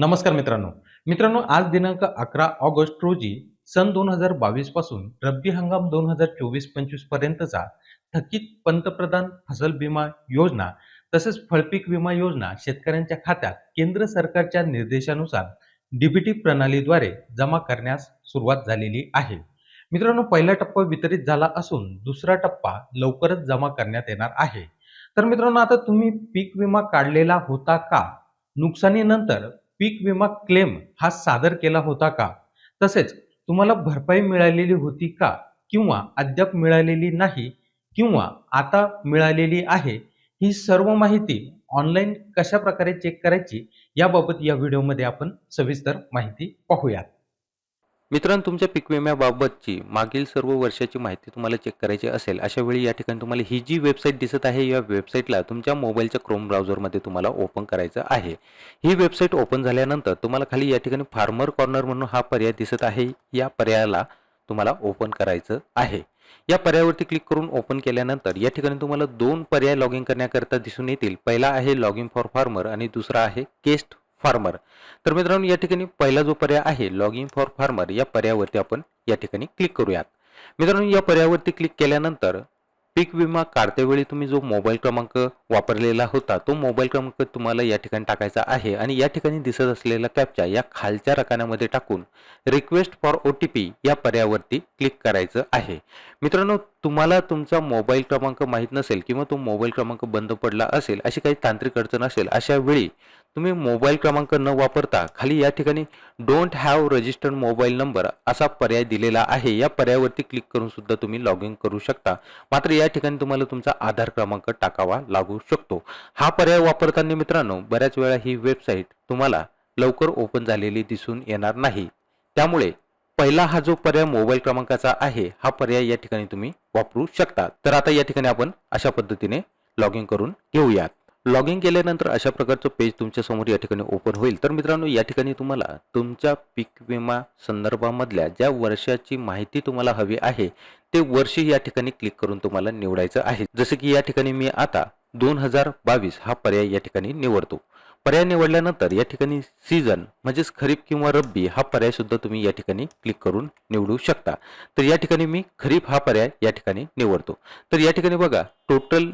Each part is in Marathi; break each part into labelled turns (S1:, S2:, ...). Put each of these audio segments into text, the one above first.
S1: नमस्कार मित्रांनो. मित्रांनो आज दिनांक अकरा ऑगस्ट रोजी सन दोन हजार बावीसपासून रब्बी हंगाम दोन हजार चोवीस पंचवीस पर्यंतचा थकीत पंतप्रधान फसल विमा योजना तसेच फळपीक विमा योजना शेतकऱ्यांच्या खात्यात केंद्र सरकारच्या निर्देशानुसार डीबीटी प्रणालीद्वारे जमा करण्यास सुरुवात झालेली आहे. मित्रांनो पहिला टप्पा वितरित झाला असून दुसरा टप्पा लवकरच जमा करण्यात येणार आहे. तर मित्रांनो आता तुम्ही पीक विमा काढलेला होता का? नुकसानीनंतर पीक विमा क्लेम हा सादर केला होता का? तसेच तुम्हाला भरपाई मिळालेली होती का? किंवा अद्याप मिळालेली नाही किंवा आता मिळालेली आहे ही सर्व माहिती ऑनलाईन कशा प्रकारे चेक करायची याबाबत या व्हिडिओमध्ये आपण सविस्तर माहिती पाहूयात.
S2: मित्रांनो तुमच्या पीक विम्याबाबतची मागील सर्व वर्षाची माहिती तुम्हाला चेक करायची असेल अशा वेळी या ठिकाणी तुम्हाला ही जी वेबसाईट दिसत आहे या वेबसाईटला तुमच्या मोबाईलच्या क्रोम ब्राउझरमध्ये तुम्हाला ओपन करायचं आहे. ही वेबसाईट ओपन झाल्यानंतर तुम्हाला खाली या ठिकाणी फार्मर कॉर्नर म्हणून हा पर्याय दिसत आहे. या पर्यायाला तुम्हाला ओपन करायचं आहे. या पर्यायावरती क्लिक करून ओपन केल्यानंतर या ठिकाणी तुम्हाला दोन पर्याय लॉग इन करण्याकरता दिसून येतील. पहिला आहे लॉग इन फॉर फार्मर आणि दुसरा आहे केस्ट फार्मर तर मित्रांनो या ठिकाणी पहिला जो पर्याय आहे लॉग इन फॉर फार्मर या पर्यायावरती आपण या ठिकाणी क्लिक करूयात. मित्रांनो या पर्यायावरती क्लिक केल्यानंतर पीक विमा काढतेवेळी तुम्ही जो मोबाईल क्रमांक वापरलेला होता तो मोबाईल क्रमांक तुम्हाला या ठिकाणी टाकायचा आहे आणि या ठिकाणी दिसत असलेला कॅपचा या खालच्या रकान्यामध्ये टाकून request for O T P या पर्यायावरती क्लिक करायचं आहे. मित्रांनो तुम्हाला तुमचा मोबाईल क्रमांक माहीत नसेल किंवा तो मोबाईल क्रमांक बंद पडला असेल अशी काही तांत्रिक अडचण असेल अशा वेळी तुम्ही मोबाईल क्रमांक न वापरता खाली या ठिकाणी don't have registered mobile number असा पर्याय दिलेला आहे. या पर्यायावरती क्लिक करून सुद्धा तुम्ही लॉग इन करू शकता. मात्र या ठिकाणी तुम्हाला तुमचा आधार क्रमांक टाकावा लागू शकतो. हा पर्याय वापरताना मित्रांनो बऱ्याच वेळा ही वेबसाईट तुम्हाला लवकर ओपन झालेली दिसून येणार नाही. त्यामुळे पहिला हा जो पर्याय मोबाईल क्रमांकाचा आहे हा पर्याय या ठिकाणी तुम्ही वापरू शकता. तर आता या ठिकाणी आपण अशा पद्धतीने लॉग इन करून घेऊयात. लॉग इन केल्यानंतर अशा प्रकारचं पेज तुमच्यासमोर या ठिकाणी ओपन होईल तर मित्रांनो या ठिकाणी तुम्हाला तुमच्या पीक विमा संदर्भामधल्या ज्या वर्षाची माहिती तुम्हाला हवी आहे ते वर्ष या ठिकाणी क्लिक करून तुम्हाला निवडायचं आहे जसं की या ठिकाणी मी आता दोन हजार बावीस हा पर्याय या ठिकाणी निवडतो पर्याय निवडल्यानंतर या ठिकाणी सीझन म्हणजेच खरीप किंवा रब्बी हा पर्याय सुद्धा तुम्ही या ठिकाणी क्लिक करून निवडू शकता तर या ठिकाणी मी खरीप हा पर्याय या ठिकाणी निवडतो तर या ठिकाणी बघा टोटल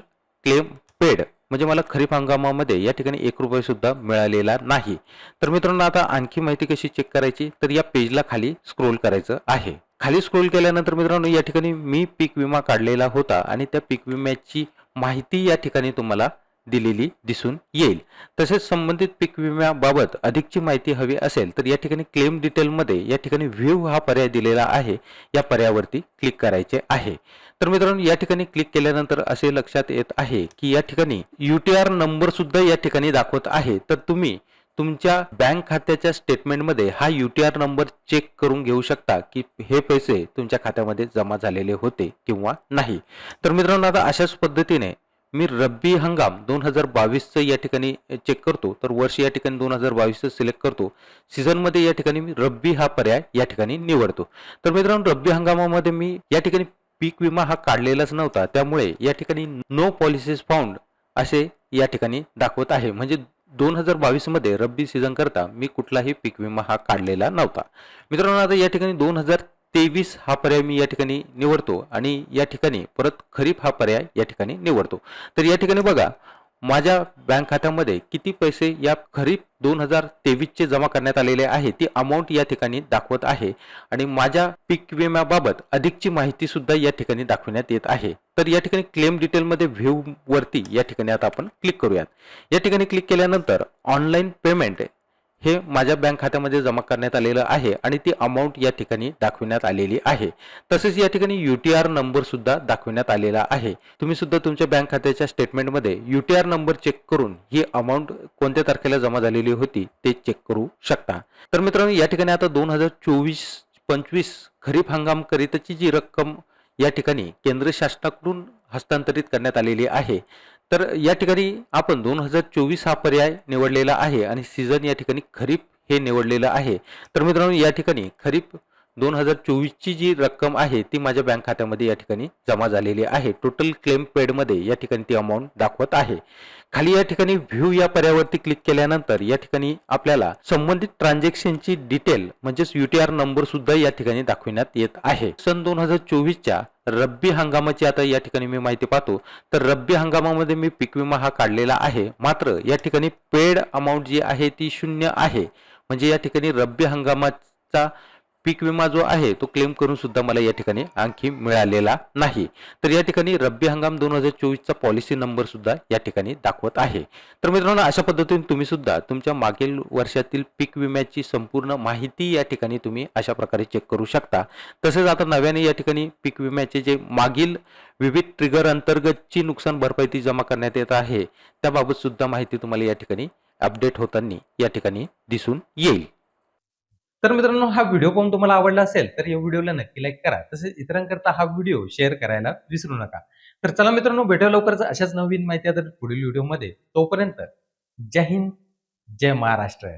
S2: क्लेम पेड म्हणजे मला खरीप हंगामामध्ये या ठिकाणी एक रुपये सुद्धा मिळालेला नाही. तर मित्रांनो आता आणखी माहिती कशी चेक करायची? तर या पेजला खाली स्क्रोल करायचं आहे. खाली स्क्रोल केल्यानंतर मित्रांनो या ठिकाणी मी पीक विमा काढलेला होता आणि त्या पीक विम्याची माहिती या ठिकाणी तुम्हाला दिलेली दिसून येईल. तसेच संबंधित पीक विम्याबाबत अधिकची माहिती हवी असेल तर या ठिकाणी क्लेम डिटेलमध्ये या ठिकाणी व्ह्यू हा पर्याय दिलेला आहे. या पर्यायावरती क्लिक करायचे आहे. तर मित्रांनो या ठिकाणी क्लिक केल्यानंतर असे लक्षात येत आहे की या ठिकाणी यू टी आर नंबर सुद्धा या ठिकाणी दाखवत आहे. तर तुम्ही तुमच्या बँक खात्याच्या स्टेटमेंटमध्ये हा U T R number check करून घेऊ शकता की हे पैसे तुमच्या खात्यामध्ये जमा झालेले होते किंवा नाही. तर मित्रांनो आता अशाच पद्धतीने मी रब्बी हंगाम दोन हजार बावीसचं या ठिकाणी चेक करतो. तर वर्ष या ठिकाणी दोन हजार बावीसचं सिलेक्ट करतो. सीझनमध्ये या ठिकाणी मी रब्बी हा पर्याय या ठिकाणी निवडतो. तर मित्रांनो रब्बी हंगामामध्ये मी या ठिकाणी पीक विमा हा काढलेलाच नव्हता. त्यामुळे या ठिकाणी नो पॉलिसीज फाउंड असे या ठिकाणी दाखवत आहे. म्हणजे दोन हजार बावीसमध्ये रब्बी सीझन करता मी कुठलाही पीक विमा हा काढलेला नव्हता. मित्रांनो आता या ठिकाणी दोन हजार तेवीस हा पर्याय मी या ठिकाणी निवडतो आणि या ठिकाणी परत खरीप हा पर्याय या ठिकाणी निवडतो. तर या ठिकाणी बघा माझ्या बँक खात्यामध्ये किती पैसे या खरीप दोन हजार तेवीसचे जमा करण्यात आलेले आहे ती अमाऊंट या ठिकाणी दाखवत आहे. आणि माझ्या पीक विम्याबाबत अधिकची माहिती सुद्धा या ठिकाणी दाखवण्यात येत आहे. तर या ठिकाणी क्लेम डिटेलमध्ये व्ह्यू वरती या ठिकाणी आता आपण क्लिक करूयात. या ठिकाणी क्लिक केल्यानंतर ऑनलाईन पेमेंट हे माझ्या बँक खात्यामध्ये जमा करण्यात आलेलं आहे आणि ती अमाऊंट या ठिकाणी दाखविण्यात आलेली आहे. तसेच या ठिकाणी यू टी आर नंबर सुद्धा दाखविण्यात आलेला आहे. तुम्ही सुद्धा तुमच्या बँक खात्याच्या स्टेटमेंटमध्ये U T R number check करून ही अमाऊंट कोणत्या तारखेला जमा झालेली होती ते चेक करू शकता. तर मित्रांनो या ठिकाणी आता दोन हजार चोवीस पंचवीस खरीप हंगामकरिताची जी रक्कम या ठिकाणी केंद्र शासनाकडून हस्तांतरित करण्यात आलेली आहे. तर या ठिकाणी आपण दोन हजार चोवीस हा पर्याय निवडलेला आहे आणि सीझन या ठिकाणी खरीप हे निवडलेलं आहे. तर मित्रांनो या ठिकाणी खरीप दोन हजार चोवीसची जी रक्कम आहे ती माझ्या बँक खात्यामध्ये या ठिकाणी जमा झालेली आहे. टोटल क्लेम पेडमध्ये या ठिकाणी ती अमाऊंट दाखवत आहे. खाली या ठिकाणी व्ह्यू या पर्यावरती क्लिक केल्यानंतर या ठिकाणी आपल्याला संबंधित ट्रान्झॅक्शनची डिटेल म्हणजेच युटीआर नंबर सुद्धा या ठिकाणी दाखविण्यात येत आहे. सन दोन हजार चोवीसच्या रब्बी हंगामाची आता या ठिकाणी मी माहिती पाहतो तर रब्बी हंगामामध्ये मी पीक विमा हा काढलेला आहे. मात्र या ठिकाणी पेड अमाऊंट जी आहे ती शून्य आहे. म्हणजे या ठिकाणी रब्बी हंगामाचा पीक विमा जो आहे तो क्लेम करून सुद्धा मला या ठिकाणी आणखी मिळालेला नाही. तर या ठिकाणी रब्बी हंगाम दोन हजार चोवीसचा पॉलिसी नंबर सुद्धा या ठिकाणी दाखवत आहे. तर मित्रांनो अशा पद्धतीने तुम्ही सुद्धा तुमच्या मागील वर्षातील पीक विम्याची संपूर्ण माहिती या ठिकाणी तुम्ही अशा प्रकारे चेक करू शकता. तसेच आता नव्याने या ठिकाणी पीक विम्याचे जे मागील विविध ट्रिगर अंतर्गतची नुकसान भरपाई ती जमा करण्यात येत आहे त्याबाबत सुद्धा माहिती तुम्हाला या ठिकाणी अपडेट होताना या ठिकाणी दिसून येईल.
S1: तर मित्रांनो हा व्हिडिओ पाहून तुम्हाला आवडला असेल तर या व्हिडिओला नक्की लाईक करा. तसेच इतरांकरता हा व्हिडिओ शेअर करायला विसरू नका. तर चला मित्रांनो भेटूया लवकरच अशाच नवीन माहिती आता पुढील व्हिडिओमध्ये तोपर्यंत जय हिंद जय महाराष्ट्र.